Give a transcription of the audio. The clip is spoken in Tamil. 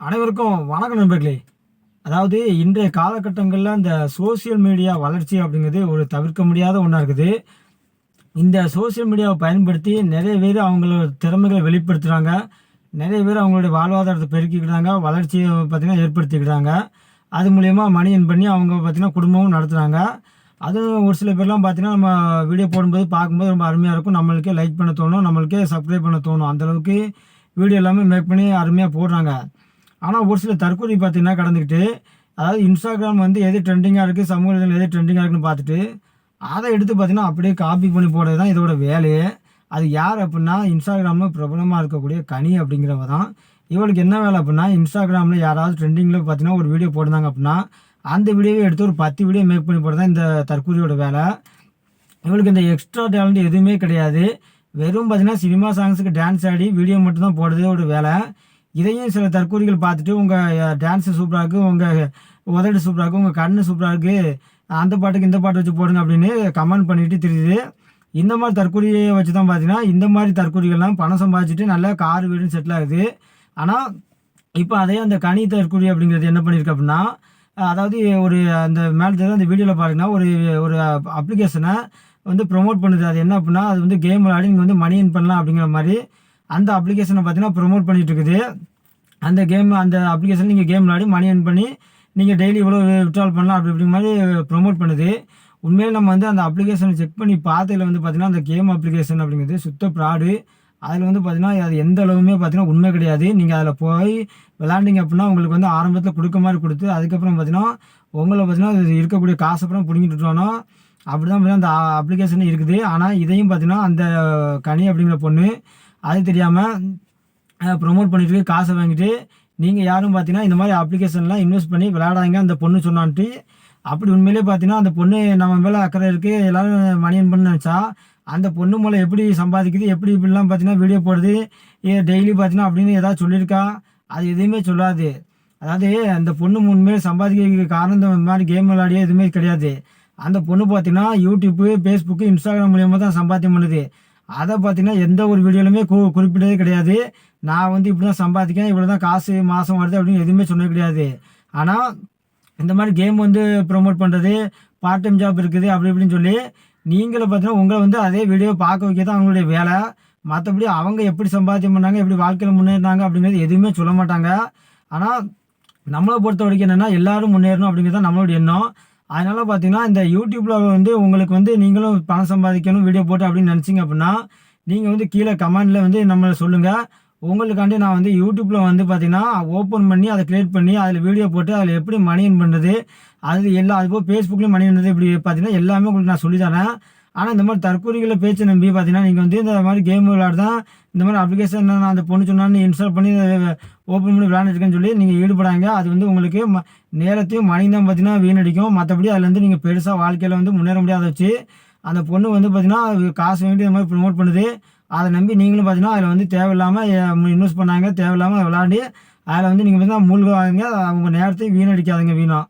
அனைவருக்கும் வணக்கம் நண்பர்களே. அதாவது இன்றைய காலகட்டங்களில் இந்த சோஷியல் மீடியா வளர்ச்சி அப்படிங்கிறது ஒரு தவிர்க்க முடியாத ஒன்றா இருக்குது. இந்த சோஷியல் மீடியாவை பயன்படுத்தி நிறைய பேர் அவங்களோட திறமைகளை வெளிப்படுத்துகிறாங்க நிறைய பேர் அவங்களுடைய வாழ்வாதாரத்தை பெருக்கிக்கிறாங்க. வளர்ச்சியை பார்த்திங்கன்னா ஏற்படுத்திக்கிறாங்க. அது மூலயமா மணி பண்ணி அவங்க பார்த்திங்கன்னா குடும்பமும் நடத்துகிறாங்க அதுவும் ஒரு சில பேர்லாம் பார்த்தீங்கன்னா நம்ம வீடியோ போடும்போது பார்க்கும்போது ரொம்ப அருமையாக இருக்கும். நம்மளுக்கே லைக் பண்ண தோணும். நம்மளுக்கே சப்ஸ்கிரைப் பண்ண தோணும். அந்தளவுக்கு வீடியோ எல்லாமே மேக் பண்ணி அருமையாக போடுறாங்க. ஆனால் ஒரு சில தற்கொலை பார்த்தீங்கன்னா கடந்துக்கிட்டு அதாவது இன்ஸ்டாகிராம் வந்து எது ட்ரெண்டிங்காக இருக்குது சமூக இதில் எது ட்ரெண்டிங்காக இருக்குன்னு பார்த்துட்டு அதை எடுத்து பார்த்தீங்கன்னா அப்படியே காப்பி பண்ணி போடுறது தான் இதோட வேலையே. அது யார் அப்படின்னா இன்ஸ்டாகிராமில் பிரபலமாக இருக்கக்கூடிய கனி அப்படிங்கிறவ தான். இவளுக்கு என்ன வேலை அப்படின்னா இன்ஸ்டாகிராமில் யாராவது ட்ரெண்டிங்கில் பார்த்தீங்கன்னா ஒரு வீடியோ போடுறாங்க அப்படின்னா அந்த வீடியோவை எடுத்து ஒரு பத்து வீடியோ மேக் பண்ணி போடுறது தான் இந்த தற்கூரியோட வேலை. இவளுக்கு இந்த எக்ஸ்ட்ரா டேலண்ட் எதுவுமே கிடையாது. வெறும் பார்த்தீங்கன்னா சினிமா சாங்ஸுக்கு டான்ஸ் ஆடி வீடியோ மட்டும் தான் போடுறதே ஒரு வேலை. இதையும் சில தற்கூரிகள் பார்த்துட்டு உங்கள் டான்ஸு சூப்பராக இருக்குது உங்கள் உதடு சூப்பராக இருக்குது உங்கள் கண்ணு சூப்பராக இருக்குது அந்த பாட்டுக்கு இந்த பாட்டு வச்சு போடுங்க அப்படின்னு கமெண்ட் பண்ணிட்டு தெரியுது. இந்த மாதிரி தற்கூரியை வச்சு தான் பார்த்தீங்கன்னா இந்த மாதிரி தற்கூரிகள்லாம் பணம் சம்பாதிச்சுட்டு நல்லா கார் வீடுன்னு செட்டில் ஆகுது. ஆனால் இப்போ அதே அந்த கனி தற்கூரி அப்படிங்கிறது என்ன பண்ணியிருக்கு அப்படின்னா அதாவது ஒரு அந்த மேலே அந்த வீடியோவில் பார்த்தீங்கன்னா ஒரு ஒரு அப்ளிகேஷனை வந்து ப்ரொமோட் பண்ணுது. அது என்ன அப்படின்னா அது வந்து கேம் விளையாடி நீங்கள் வந்து மணி இன் பண்ணலாம் அப்படிங்கிற மாதிரி அந்த அப்ளிகேஷனை பார்த்தீங்கன்னா ப்ரொமோட் பண்ணிட்டு இருக்குது அந்த கேம் அந்த அப்ளிகேஷன் நீங்கள் கேம் விளையாடி மணி earn பண்ணி நீங்கள் டெய்லி இவ்வளோ விட்ரால் பண்ணலாம் அப்படி இப்படி மாதிரி ப்ரொமோட் பண்ணுது. உண்மையில் நம்ம வந்து அந்த அப்ளிகேஷனை செக் பண்ணி பார்த்ததில் வந்து பார்த்தீங்கன்னா அந்த கேம் அப்ளிகேஷன் அப்படிங்கிறது சுத்த ப்ராடு அதில் வந்து பார்த்திங்கன்னா அது எந்த அளவுமே பார்த்தீங்கன்னா உண்மை கிடையாது. நீங்கள் அதில் போய் விளாண்டிங்க அப்படின்னா உங்களுக்கு வந்து ஆரம்பத்தில் கொடுக்க மாதிரி கொடுத்து அதுக்கப்புறம் பார்த்தீங்கன்னா உங்களை பார்த்தீங்கன்னா அது இருக்கக்கூடிய காசு அப்புறம் பிடிங்கிட்டு விட்டோன்னா அப்படி தான் பார்த்தீங்கன்னா அந்த அப்ளிகேஷன் இருக்குது. ஆனால் இதையும் பார்த்தீங்கன்னா அந்த கனி அப்படிங்கிற பொண்ணு அது தெரியாமல் ப்ரொமோட் பண்ணிட்டு காசை வாங்கிட்டு நீங்கள் யாரும் பார்த்தீங்கன்னா இந்த மாதிரி அப்ளிகேஷன்லாம் இன்வெஸ்ட் பண்ணி விளையாடாங்க அந்த பொண்ணு சொன்னான்ட்டு. அப்படி உண்மையிலே பார்த்தீங்கன்னா அந்த பொண்ணு நம்ம மேலே அக்கறை இருக்குது எல்லோரும் மணியன் பண்ணு நினச்சா அந்த பொண்ணு மூலம் எப்படி சம்பாதிக்குது எப்படி இப்படிலாம் பார்த்தீங்கன்னா வீடியோ போடுது ஏ டெய்லி பார்த்தீங்கன்னா அப்படின்னு ஏதாவது சொல்லியிருக்கா? அது எதுவுமே சொல்லாது. அதாவது அந்த பொண்ணு உண்மையிலே சம்பாதிக்க காரணம் இந்த மாதிரி கேம் விளையாடியே எதுவுமே கிடையாது. அந்த பொண்ணு பார்த்தீங்கன்னா யூடியூப்பு ஃபேஸ்புக்கு இன்ஸ்டாகிராம் மூலியமாக தான் சம்பாத்தியம் பண்ணுது. அதை பார்த்தீங்கன்னா எந்த ஒரு வீடியோலையுமே கு குறிப்பிட்டதே கிடையாது. நான் வந்து இப்படி தான் சம்பாதிக்கிறேன் இவ்வளோ தான் காசு மாதம் வருது அப்படின்னு எதுவுமே சொன்னது கிடையாது. ஆனால் இந்த மாதிரி கேம் வந்து ப்ரொமோட் பண்ணுறது பார்ட் டைம் ஜாப் இருக்குது அப்படி இப்படின்னு சொல்லி நீங்களும் பார்த்தீங்கன்னா உங்களை வந்து அதே வீடியோ பார்க்க வைக்க தான் அவங்களுடைய வேலை. மற்றபடி அவங்க எப்படி சம்பாத்தியம் பண்ணாங்க எப்படி வாழ்க்கையில் முன்னேறினாங்க அப்படிங்கிறது எதுவுமே சொல்ல மாட்டாங்க. ஆனால் நம்மளை பொறுத்த வரைக்கும் என்னென்னா எல்லாரும் முன்னேறணும் அப்படிங்கிறது தான் நம்மளோட எண்ணம். அதனால் பார்த்தீங்கன்னா இந்த யூடியூப்பில் வந்து உங்களுக்கு வந்து நீங்களும் பணம் சம்பாதிக்கணும் வீடியோ போட்டு அப்படின்னு நினச்சிங்க அப்படின்னா நீங்கள் வந்து கீழே கமெண்டில் வந்து நம்மளை சொல்லுங்கள் உங்களுக்காண்டி நான் வந்து யூடியூப்பில் வந்து பார்த்தீங்கன்னா ஓப்பன் பண்ணி அதை க்ரியேட் பண்ணி அதில் வீடியோ போட்டு அதில் எப்படி மணி பண்ணுறது அது எல்லா அதுபோல் ஃபேஸ்புக்லேயும் மணி பண்ணுறது இப்படி பார்த்தீங்கன்னா எல்லாமே உங்களுக்கு நான் சொல்லித்தரேன் ஆனால் இந்த மாதிரி தற்கூரிகளை பேச்சு நம்பி பார்த்தீங்கன்னா நீங்கள் வந்து இந்த மாதிரி கேம் விளையாடுதான் இந்த மாதிரி அப்ளிகேஷன் நான் அந்த பொண்ணு சொன்னான்னு இன்ஸ்டால் பண்ணி ஓப்பன் பண்ணி விளையாண்டுருக்கேன்னு சொல்லி நீங்கள் ஈடுபடாங்க. அது வந்து உங்களுக்கு ம நேரத்தையும் மணி தான் பார்த்தீங்கன்னா வீணடிக்கும். மற்றபடி அதில் வந்து நீங்கள் பெருசாக வாழ்க்கையில் வந்து முன்னேற முடியாத வச்சு அந்த பொண்ணு வந்து பார்த்தீங்கன்னா அது காசு வேண்டி இந்த மாதிரி ப்ரொமோட் பண்ணுது. அதை நம்பி நீங்களும் பார்த்தீங்கன்னா அதில் வந்து தேவையில்லாமல் இன்வெஸ்ட் பண்ணாங்க தேவையில்லாமல் விளாண்டு அதில் வந்து நீங்கள் பார்த்தீங்கன்னா மூழ்காதீங்க அவங்க நேரத்தையும் வீணடிக்காதீங்க வீணாக